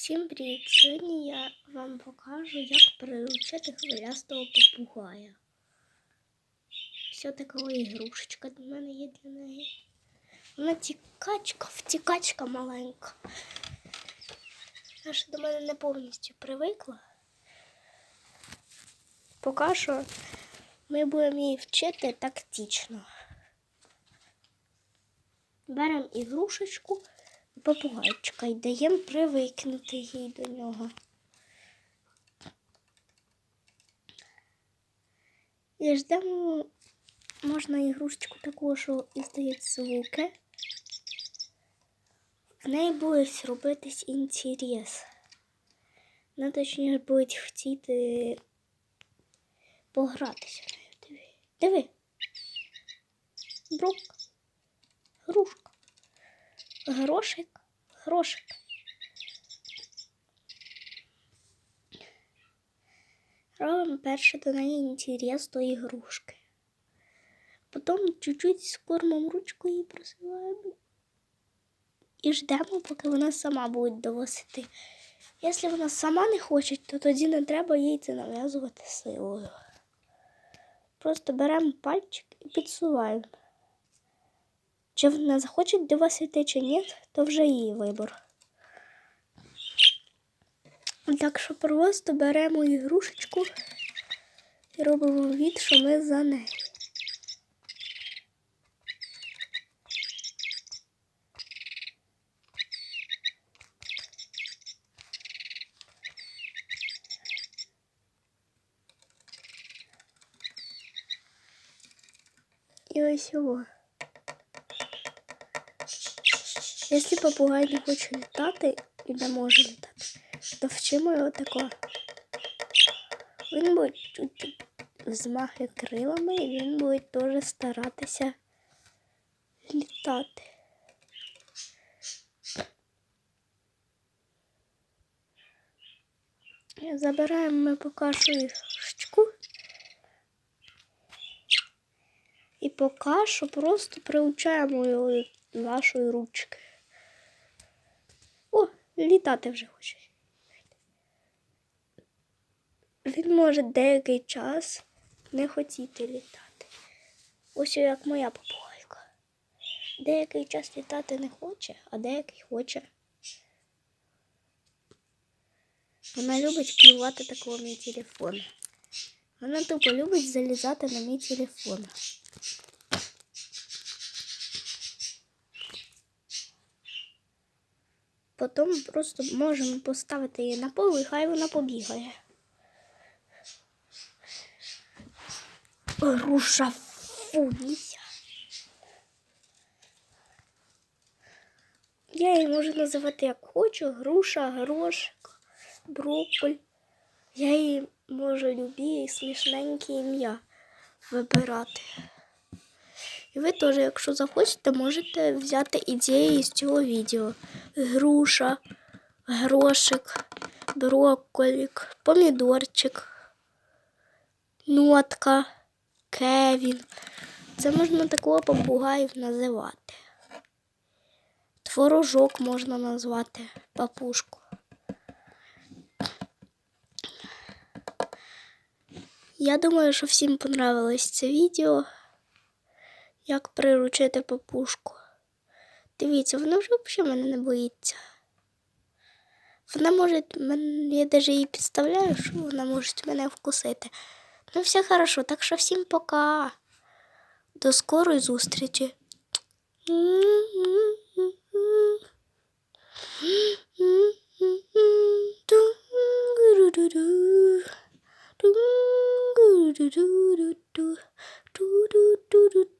Всім привіт! Сьогодні я вам покажу, як приручити хвилястого попугая. Все така ігрушечка для мене є для неї. Вона тікачка, втікачка маленька. Вона ще до мене не повністю привикла. Поки що ми будемо її вчити тактично. Беремо ігрушечку попугайчика і даємо привикнути їй до нього. І ждемо, можна ігрушечку таку, що іздає звуки. В неї буде робитись інтерес. Вона точніше буде хотіти погратися. Диви. Диви. Брук. Грушка. Грошик. Грошик. Робимо перше до неї інтерес до ігрушки. Потім чуть-чуть з кормом ручку її просуваємо. І ждемо, поки вона сама буде довосити. Якщо вона сама не хоче, то тоді не треба їй це нав'язувати силою. Просто беремо пальчик і підсуваємо. Чи вона захоче довосити, чи ні, то вже її вибор. Так що просто беремо ігрушечку і робимо від, що ми за нею. І ось його. Якщо попугай не хоче літати і не може літати, то вчимо його такого. Він буде взмахи крилами і він буде теж старатися літати. Забираємо ми що ігрушечку. І поки що просто приучаємо його до вашої ручки. Літати вже хоче. Він може деякий час не хотіти літати. Ось як моя попугайка. Деякий час літати не хоче, а деякий хоче. Вона любить клювати такого мій телефон. Вона тупо любить залізати на мій телефон. Потім просто можемо поставити її на пол і хай вона побігає. Груша фунія. Я її можу називати як хочу, груша, горошик, брокколь. Я її можу любі і смішненькі ім'я вибирати. І ви теж, якщо захочете, можете взяти ідеї з цього відео. Груша, грошик, брокколік, помідорчик, нотка, кевін. Це можна такого попугаїв називати. Творожок можна назвати папушку. Я думаю, що всім понравилось це відео як приручити папушку. Дивіться, вона вже взагалі мене не боїться. Вона може, я навіть її підставляю, що вона може мене вкусити. Ну, все хорошо, так що всім пока. До скорої зустрічі. do do do do